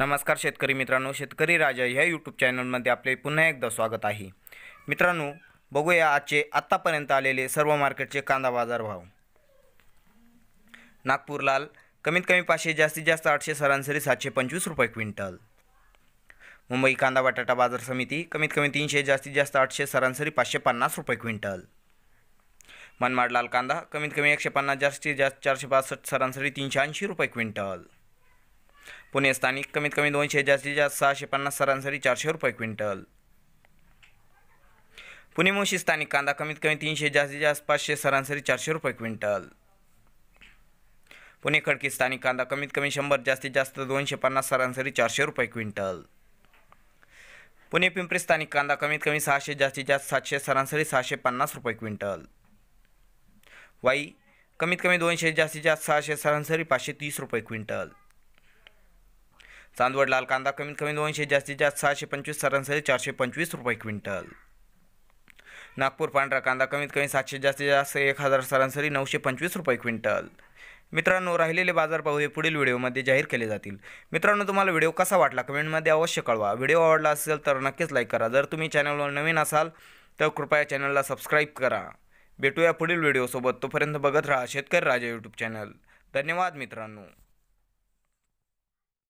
नमस्कार शेतकरी मित्रांनो शेतकरी राजा ह्या यूट्यूब चॅनलमध्ये आपले पुन्हा एकदा स्वागत आहे. मित्रांनो बघूया आजचे आत्तापर्यंत आलेले सर्व मार्केटचे कांदा बाजार भाव. नागपूर लाल कमीत कमी पाचशे जास्तीत जास्त आठशे सरासरी सातशे पंचवीस रुपये क्विंटल. मुंबई कांदा बटाटा बाजार समिती कमीत कमी तीनशे जास्तीत जास्त आठशे सरासरी पाचशे पन्नास रुपये क्विंटल. मनमाड लाल कांदा कमीत कमी एकशे पन्नास जास्तीत जास्त चारशे बासष्ट सरासरी तीनशे ऐंशी रुपये क्विंटल. पुणे स्थानिक कमीत कमी दोनशे जास्तीत जास्त सहाशे पन्नास सरासरी चारशे रुपये क्विंटल. पुणे मुशी स्थानिक कांदा कमीत कमी तीनशे जास्तीत जास्त पाचशे सरासरी चारशे रुपये क्विंटल. पुणे खडकी स्थानिक कांदा कमीत कमी शंभर जास्तीत जास्त दोनशे पन्नास सरासरी चारशे रुपये क्विंटल. पुणे पिंपरी स्थानिक कांदा कमीत कमी सहाशे जास्तीत जास्त सातशे सरासरी सहाशे पन्नास रुपये क्विंटल. वाई कमीत कमी दोनशे जास्तीत जास्त सहाशे सरासरी पाचशे तीस रुपये क्विंटल. चांदवड लाल कांदा कमीत कमी दोनशे जास्तीत जास्त सहाशे पंचवीस सरासरी चारशे पंचवीस रुपये क्विंटल. नागपूर पांढरा कांदा कमीत कमी सातशे जास्तीत जास्त एक हजार सरासरी नऊशे पंचवीस रुपये क्विंटल. मित्रांनो राहिलेले बाजारभाव हे पुढील व्हिडिओमध्ये जाहीर केले जातील. मित्रांनो तुम्हाला व्हिडिओ कसा वाटला कमेंटमध्ये अवश्य कळवा. व्हिडिओ आवडला असेल तर नक्कीच लाईक करा. जर तुम्ही चॅनलवर नवीन असाल तर कृपया चॅनलला सबस्क्राईब करा. भेटूया पुढील व्हिडिओसोबत. तोपर्यंत बघत राहा शेतकरी राजा यूट्यूब चॅनल धन्यवाद मित्रांनो.